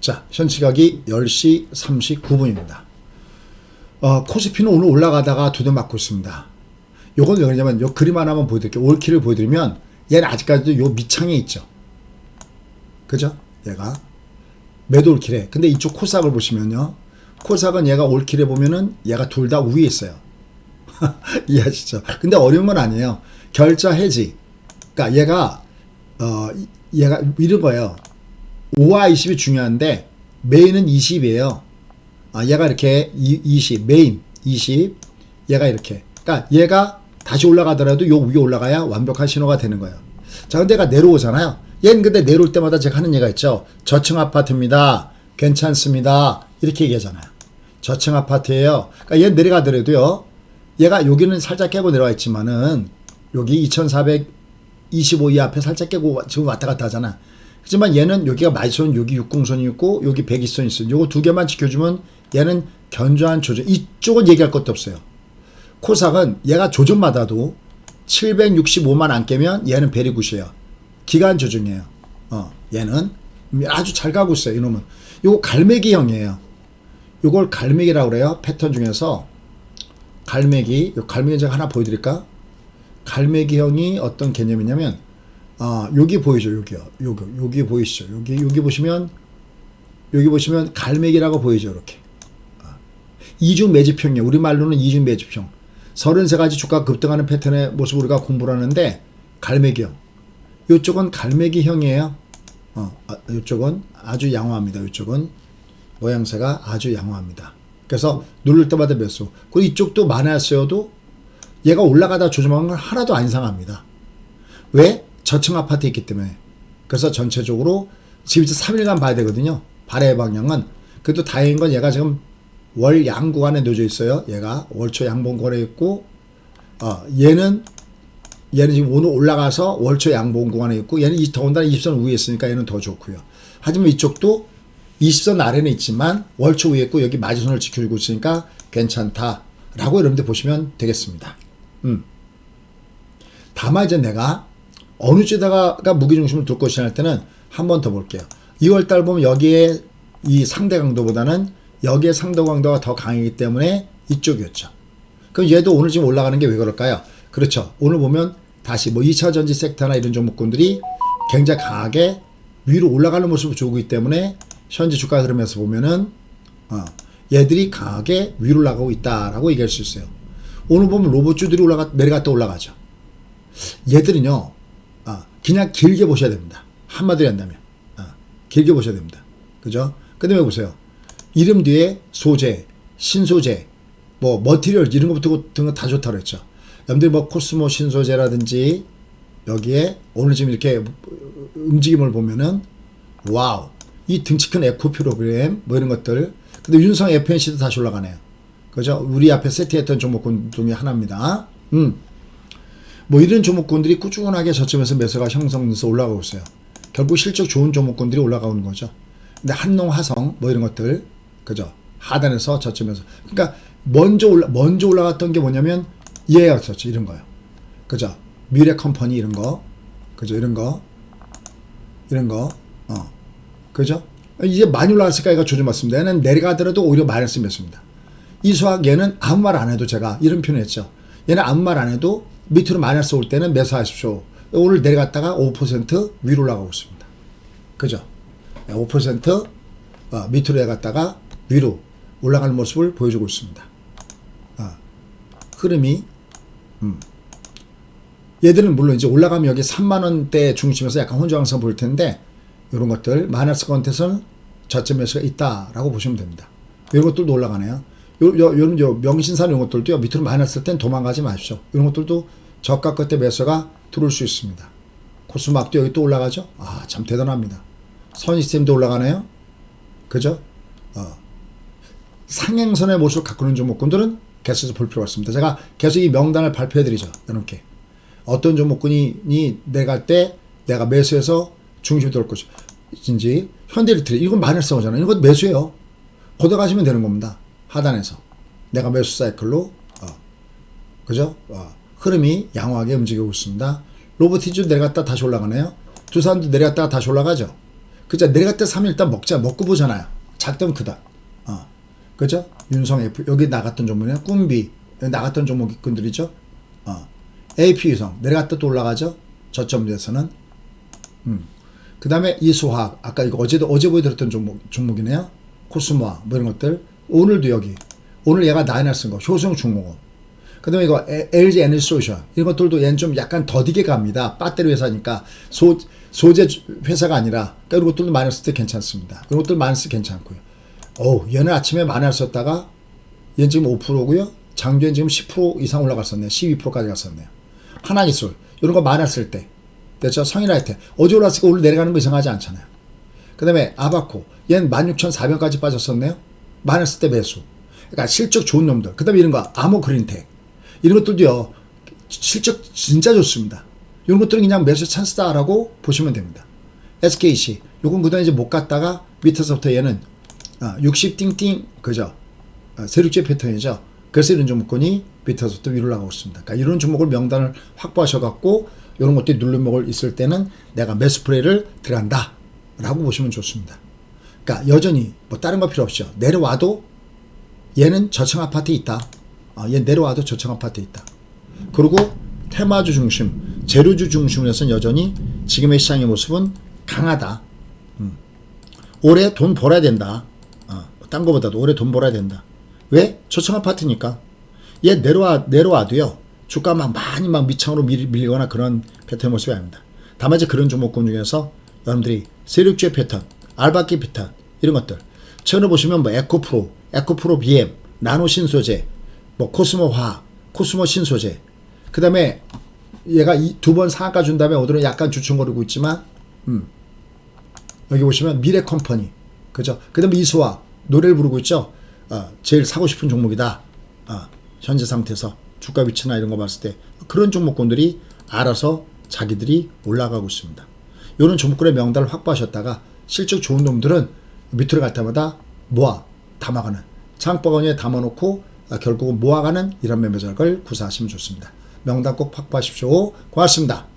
자, 현 시각이 10시 39분입니다. 어, 코스피는 오늘 올라가다가 두대 맞고 있습니다. 요건 왜 그러냐면 요 그림 하나만 보여드릴게요. 올키를 보여드리면 얘는 아직까지도 요 밑창에 있죠. 그죠? 얘가 매도 올킬에. 근데 이쪽 코삭을 보시면요. 코삭은 얘가 올킬에 보면은 얘가 둘 다 위에 있어요. 이해하시죠? 근데 어려운 건 아니에요. 결자 해지. 그러니까 얘가 어 얘가 이런 거예요. 5와 20이 중요한데 메인은 20이에요. 아, 얘가 이렇게 이- 20 메인 20 얘가 이렇게. 그러니까 얘가 다시 올라가더라도 요 위에 올라가야 완벽한 신호가 되는 거예요. 자, 근데 얘가 내려오잖아요. 얘는 근데 내려올 때마다 제가 하는 얘가 있죠. 저층 아파트입니다. 괜찮습니다. 이렇게 얘기하잖아요. 저층 아파트예요. 그러니까 얘 내려가더라도요. 얘가 여기는 살짝 깨고 내려와 있지만은 여기 2425이 앞에 살짝 깨고 지금 왔다 갔다 하잖아. 하지만 얘는 여기가 마이선 여기 육궁선이 있고 여기 백이선이 있어. 요거 두 개만 지켜주면 얘는 견조한 조정. 이쪽은 얘기할 것도 없어요. 코삭은 얘가 조정마다도 765만 안 깨면 얘는 베리굿이에요. 기간 조정이에요. 어, 얘는 아주 잘 가고 있어요. 이놈은. 요거 갈매기형이에요. 요걸 갈매기라고 그래요. 패턴 중에서 갈매기, 요 갈매기 제가 하나 보여드릴까? 갈매기형이 어떤 개념이냐면, 아, 여기 보이죠, 여기요. 여기, 여기 보이시죠? 여기, 여기 보시면, 여기 보시면 갈매기라고 보이죠, 이렇게. 아, 이중 매집형이에요. 우리말로는 이중 매집형. 33가지 주가 급등하는 패턴의 모습을 우리가 공부를 하는데, 갈매기형. 요쪽은 갈매기형이에요. 어, 아, 요쪽은 아주 양호합니다. 요쪽은 모양새가 아주 양호합니다. 그래서 누를 때마다 몇 수. 그리고 이쪽도 많았어도 얘가 올라가다 조정한 건 하나도 안 이상합니다. 왜? 저층 아파트에 있기 때문에. 그래서 전체적으로 이제 3일간 봐야 되거든요. 발해 방향은. 그래도 다행인 건 얘가 지금 월 양 구간에 놓여져 있어요. 얘가 월초 양봉 거래 있고, 어, 얘는 얘는 지금 오늘 올라가서 월초 양봉 구간에 있고 얘는 이 더군다나 20선 위에 있으니까 얘는 더 좋고요. 하지만 이쪽도 20선 아래는 있지만 월초 위에 있고 여기 마지선을 지켜주고 있으니까 괜찮다라고 여러분들 보시면 되겠습니다. 음. 다만 이제 내가 어느 쪽에다가 무게중심을 둘 것이냐 할 때는 한 번 더 볼게요. 2월 달 보면 여기에 이 상대 강도보다는 여기에 상대 강도가 더 강하기 때문에 이쪽이었죠. 그럼 얘도 오늘 지금 올라가는 게 왜 그럴까요? 그렇죠. 오늘 보면 다시 뭐 2차 전지 섹터나 이런 종목군들이 굉장히 강하게 위로 올라가는 모습을 보이기 때문에 현재 주가 흐름에서 보면은 어, 얘들이 강하게 위로 올라가고 있다라고 얘기할 수 있어요. 오늘 보면 로봇주들이 올라가 내려갔다 올라가죠. 얘들은요, 아, 그냥 길게 보셔야 됩니다. 한마디로 한다면, 아, 길게 보셔야 됩니다. 그죠? 그 다음에 보세요. 이름 뒤에 소재, 신소재, 뭐, 머티리얼, 이런 것부터 거다 좋다고 그랬죠. 여러분들이 뭐, 코스모 신소재라든지, 여기에 오늘 지금 이렇게 움직임을 보면은, 와우. 이 등치 큰 에코 프로그램, 뭐 이런 것들. 근데 윤성 FNC도 다시 올라가네요. 그죠? 우리 앞에 세트했던 종목군 중에 하나입니다. 음. 뭐 이런 종목군들이 꾸준하게 저점에서 매수가 형성돼서 올라가고 있어요. 결국 실적 좋은 종목군들이 올라가는 거죠. 근데 한농, 화성 뭐 이런 것들 그죠? 하단에서 저점에서 그러니까 먼저 올라 먼저 올라갔던 게 뭐냐면 얘였었죠 이런 거요. 그죠? 미래 컴퍼니 이런 거 그죠? 이런 거 이런 거 어. 그죠? 이제 많이 올라갔으니까 얘가 조심했습니다. 얘는 내려가더라도 오히려 마이너스 맺습니다. 이수학 얘는 아무 말 안 해도 제가 이런 표현했죠. 얘는 아무 말 안 해도 밑으로 마이너스 올 때는 매수하십시오. 오늘 내려갔다가 5% 위로 올라가고 있습니다. 그죠? 5% 어, 밑으로 내려갔다가 위로 올라가는 모습을 보여주고 있습니다. 어, 흐름이 음. 얘들은 물론 이제 올라가면 여기 3만 원대 중심에서 약간 혼조항상 보일 텐데 이런 것들 마이너스 컨테선 저점에서 있다라고 보시면 됩니다. 이런 것들도 올라가네요. 요, 요, 요런 요 명신산 이런 것들도요 밑으로 마이너스 땐 도망가지 마십시오. 이런 것들도 저가 끝에 매수가 들어올 수 있습니다. 코스막도 여기 또 올라가죠. 아 참 대단합니다. 선시스템도 올라가네요. 그죠? 어. 상행선의 모습을 있는 종목군들은 계속해서 볼 필요가 있습니다. 제가 계속 이 명단을 발표해 드리죠. 여러분께. 어떤 종목군이 내갈 때 내가 매수해서 중심이 될 것인지 현대리트리 이건 마이너스 오잖아요. 이건 매수예요. 걷어가시면 되는 겁니다. 하단에서 내가 매수 사이클로 어, 그죠? 어, 흐름이 양호하게 움직이고 있습니다. 로보티즈 내려갔다 다시 올라가네요. 두산도 내려갔다가 다시 올라가죠. 그죠? 내려갈 때 3일 일단 먹자. 먹고 보잖아요. 작던 크다. 어. 그죠? 윤성 F. 여기 나갔던 종목이네. 꿈비. 나갔던 종목군들이죠. 어. AP 유성. 내려갔다 또 올라가죠. 저점에서는. 음. 그 다음에 이수화학. 아까 이거 어제도, 어제 보여드렸던 종목, 종목이네요. 코스모아. 뭐 이런 것들. 오늘도 여기. 오늘 얘가 나이나 쓴 거. 효성 중공업. 그 다음에 이거 에- LG 에너지 솔루션. 이런 것들도 얘는 좀 약간 더디게 갑니다. 배터리 회사니까. 소, 소재 주- 회사가 아니라. 이런 것들도 마이너스 때 괜찮습니다. 이런 것들 마이너스 괜찮고요. 어우, 얘는 아침에 마이너스 썼다가 얘는 지금 5%고요. 장주엔 지금 10% 이상 올라갔었네요. 12%까지 갔었네요. 하나기술. 이런 거쓸 때. 됐죠? 성인아이템. 어제 올랐으니까 오늘 내려가는 거 이상하지 않잖아요. 그 다음에 아바코. 얘는 16,400까지 빠졌었네요. 마이너스 때 매수. 그러니까 실적 좋은 놈들. 그 다음에 이런 거, 아모 그린텍. 이런 것들도요, 실적 진짜 좋습니다. 이런 것들은 그냥 매수 찬스다라고 보시면 됩니다. SKC. 요건 그동안 이제 못 갔다가 밑에서부터 얘는 60 띵띵, 그죠? 아, 세력제 패턴이죠. 그래서 이런 종목군이 밑에서부터 위로 나가고 있습니다. 그러니까 이런 종목을 명단을 확보하셔갖고 이런 것들이 눌림목을 있을 때는 내가 매수 프레이를 들어간다. 라고 보시면 좋습니다. 그러니까 여전히 뭐 다른 거 필요 없죠. 내려와도 얘는 저층 아파트에 있다. 어, 얘 내려와도 저층 아파트에 있다. 그리고 테마주 중심, 재료주 중심에서는 여전히 지금의 시장의 모습은 강하다. 음. 올해 돈 벌어야 된다. 어, 딴 거보다도 올해 돈 벌어야 된다. 왜? 저층 아파트니까. 얘 내려와, 내려와도요. 주가 막 많이 막 밑창으로 밀, 밀리거나 그런 패턴 모습이 아닙니다. 다만 이제 그런 종목군 중에서 여러분들이 세력주의 패턴, 알바끼 패턴, 이런 것들. 최근에 보시면 뭐 에코프로, 에코프로 BM, 나노 신소재, 뭐 코스모 화학, 코스모 신소재. 그 다음에 얘가 두 번 상한가 준 다음에 오늘은 약간 주춤거리고 있지만, 음. 여기 보시면 미래 컴퍼니. 그죠? 그 다음에 이수화. 노래를 부르고 있죠? 어, 제일 사고 싶은 종목이다. 어, 현재 상태에서 주가 위치나 이런 거 봤을 때 그런 종목군들이 알아서 자기들이 올라가고 있습니다. 이런 종목군의 명단을 확보하셨다가 실적 좋은 놈들은 밑으로 갈 때마다 모아 담아가는 장바구니에 담아놓고 아, 결국은 모아가는 이런 매매 전략을 구사하시면 좋습니다. 명단 꼭 확보하십시오. 고맙습니다.